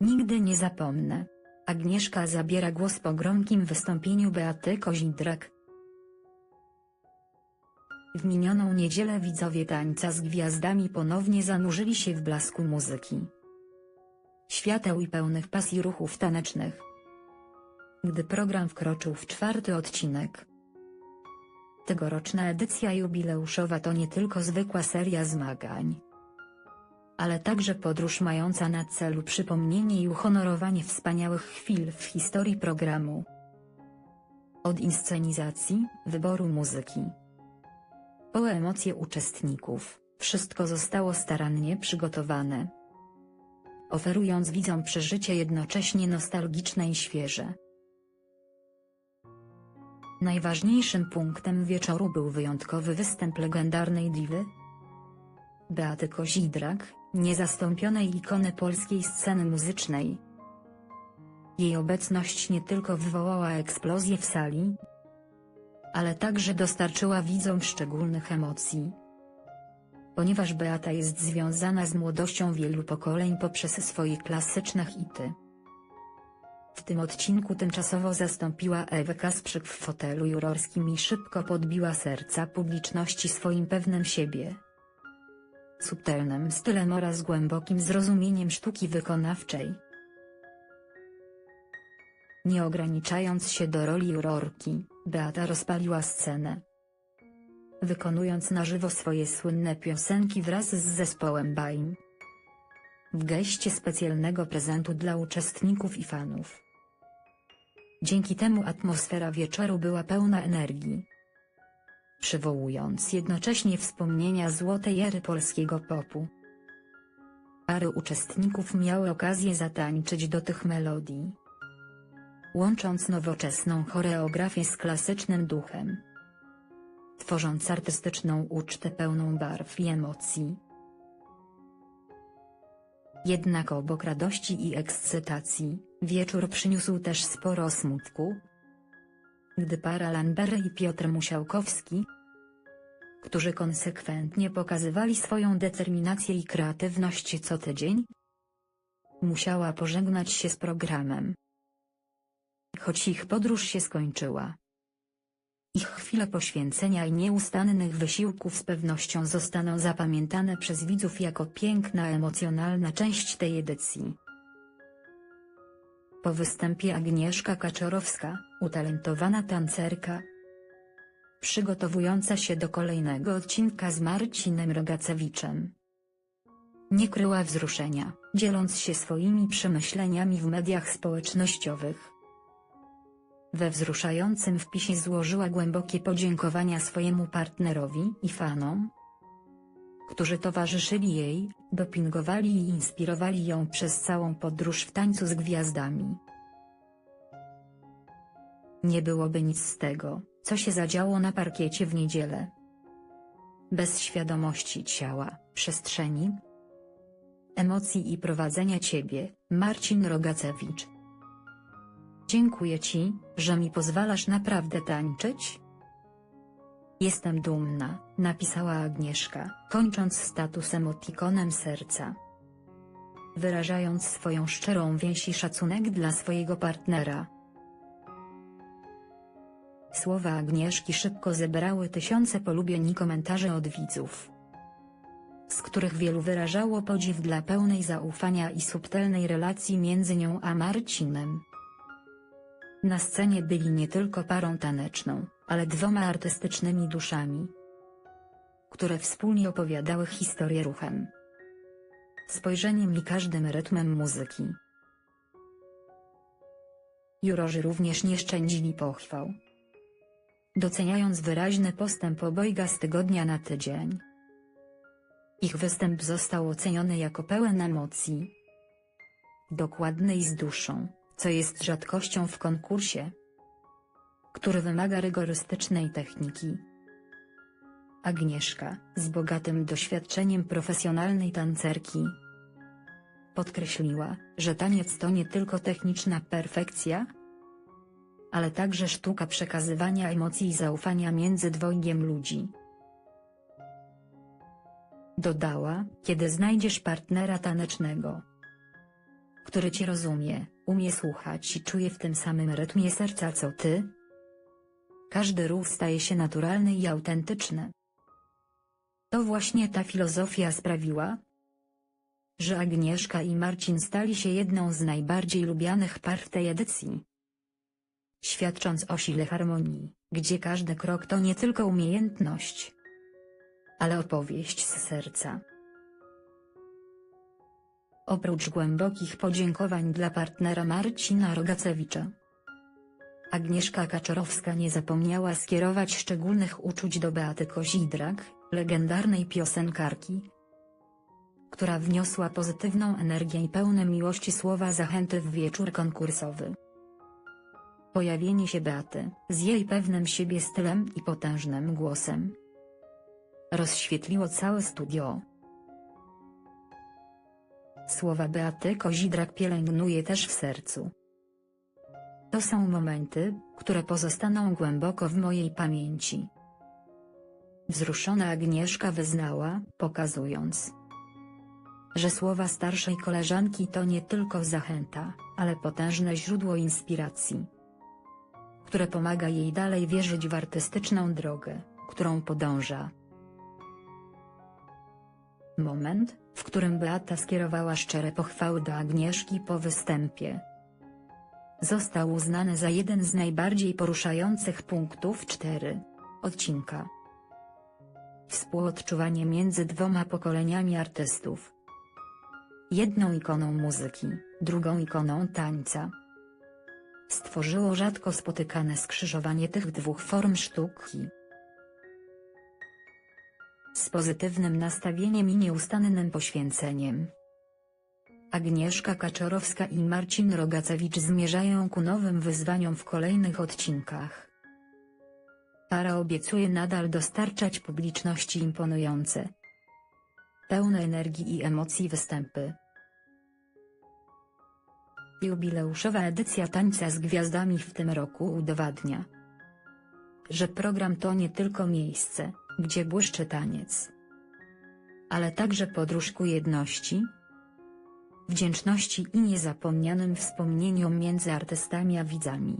Nigdy nie zapomnę. Agnieszka zabiera głos po gromkim wystąpieniu Beaty Kozidrak. W minioną niedzielę widzowie tańca z gwiazdami ponownie zanurzyli się w blasku muzyki. Świateł i pełnych pasji ruchów tanecznych. Gdy program wkroczył w czwarty odcinek. Tegoroczna edycja jubileuszowa to nie tylko zwykła seria zmagań ale także podróż mająca na celu przypomnienie i uhonorowanie wspaniałych chwil w historii programu. Od inscenizacji, wyboru muzyki, po emocje uczestników, wszystko zostało starannie przygotowane. Oferując widzom przeżycie jednocześnie nostalgiczne i świeże. Najważniejszym punktem wieczoru był wyjątkowy występ legendarnej diwy, Beaty Kozidrak, niezastąpionej ikony polskiej sceny muzycznej. Jej obecność nie tylko wywołała eksplozję w sali, ale także dostarczyła widzom szczególnych emocji. Ponieważ Beata jest związana z młodością wielu pokoleń poprzez swoje klasyczne hity. W tym odcinku tymczasowo zastąpiła Ewę Kasprzyk w fotelu jurorskim i szybko podbiła serca publiczności swoim pewnym siebie subtelnym stylem oraz głębokim zrozumieniem sztuki wykonawczej. Nie ograniczając się do roli jurorki, Beata rozpaliła scenę. Wykonując na żywo swoje słynne piosenki wraz z zespołem Baim. W geście specjalnego prezentu dla uczestników i fanów. Dzięki temu atmosfera wieczoru była pełna energii przywołując jednocześnie wspomnienia złotej ery polskiego popu. Pary uczestników miały okazję zatańczyć do tych melodii. Łącząc nowoczesną choreografię z klasycznym duchem. Tworząc artystyczną ucztę pełną barw i emocji. Jednak obok radości i ekscytacji, wieczór przyniósł też sporo smutku, gdy para Lambery i Piotr Musiałkowski, którzy konsekwentnie pokazywali swoją determinację i kreatywność co tydzień, musiała pożegnać się z programem. Choć ich podróż się skończyła. Ich chwile poświęcenia i nieustannych wysiłków z pewnością zostaną zapamiętane przez widzów jako piękna emocjonalna część tej edycji. Po występie Agnieszka Kaczorowska, utalentowana tancerka, przygotowująca się do kolejnego odcinka z Marcinem Rogacewiczem. Nie kryła wzruszenia, dzieląc się swoimi przemyśleniami w mediach społecznościowych. We wzruszającym wpisie złożyła głębokie podziękowania swojemu partnerowi i fanom, którzy towarzyszyli jej, dopingowali i inspirowali ją przez całą podróż w tańcu z gwiazdami. Nie byłoby nic z tego, co się zadziało na parkiecie w niedzielę. Bez świadomości ciała, przestrzeni, emocji i prowadzenia ciebie, Marcin Rogacewicz. Dziękuję ci, że mi pozwalasz naprawdę tańczyć. Jestem dumna, napisała Agnieszka, kończąc status emotikonem serca. Wyrażając swoją szczerą więź i szacunek dla swojego partnera. Słowa Agnieszki szybko zebrały tysiące polubień i komentarzy od widzów. Z których wielu wyrażało podziw dla pełnej zaufania i subtelnej relacji między nią a Marcinem. Na scenie byli nie tylko parą taneczną, ale dwoma artystycznymi duszami, które wspólnie opowiadały historię ruchem, spojrzeniem i każdym rytmem muzyki. Jurorzy również nie szczędzili pochwał. Doceniając wyraźny postęp obojga z tygodnia na tydzień. Ich występ został oceniony jako pełen emocji. Dokładny i z duszą, co jest rzadkością w konkursie, który wymaga rygorystycznej techniki. Agnieszka, z bogatym doświadczeniem profesjonalnej tancerki, podkreśliła, że taniec to nie tylko techniczna perfekcja, ale także sztuka przekazywania emocji i zaufania między dwojgiem ludzi. Dodała, kiedy znajdziesz partnera tanecznego, który cię rozumie, umie słuchać i czuje w tym samym rytmie serca co ty. Każdy ruch staje się naturalny i autentyczny. To właśnie ta filozofia sprawiła, że Agnieszka i Marcin stali się jedną z najbardziej lubianych par w tej edycji. Świadcząc o sile harmonii, gdzie każdy krok to nie tylko umiejętność, ale opowieść z serca. Oprócz głębokich podziękowań dla partnera Marcina Rogacewicza, Agnieszka Kaczorowska nie zapomniała skierować szczególnych uczuć do Beaty Kozidrak, legendarnej piosenkarki, która wniosła pozytywną energię i pełne miłości słowa zachęty w wieczór konkursowy. Pojawienie się Beaty, z jej pewnym siebie stylem i potężnym głosem, rozświetliło całe studio. Słowa Beaty Kozidrak pielęgnuje też w sercu. To są momenty, które pozostaną głęboko w mojej pamięci. Wzruszona Agnieszka wyznała, pokazując, że słowa starszej koleżanki to nie tylko zachęta, ale potężne źródło inspiracji, które pomaga jej dalej wierzyć w artystyczną drogę, którą podąża. Moment, w którym Beata skierowała szczere pochwały do Agnieszki po występie, został uznany za jeden z najbardziej poruszających punktów 4 odcinka. Współodczuwanie między dwoma pokoleniami artystów. Jedną ikoną muzyki, drugą ikoną tańca. Stworzyło rzadko spotykane skrzyżowanie tych dwóch form sztuki. Z pozytywnym nastawieniem i nieustannym poświęceniem. Agnieszka Kaczorowska i Marcin Rogacewicz zmierzają ku nowym wyzwaniom w kolejnych odcinkach. Para obiecuje nadal dostarczać publiczności imponujące, pełne energii i emocji występy. Jubileuszowa edycja Tańca z Gwiazdami w tym roku udowadnia, że program to nie tylko miejsce, gdzie błyszczy taniec, ale także podróż ku jedności, wdzięczności i niezapomnianym wspomnieniom między artystami a widzami.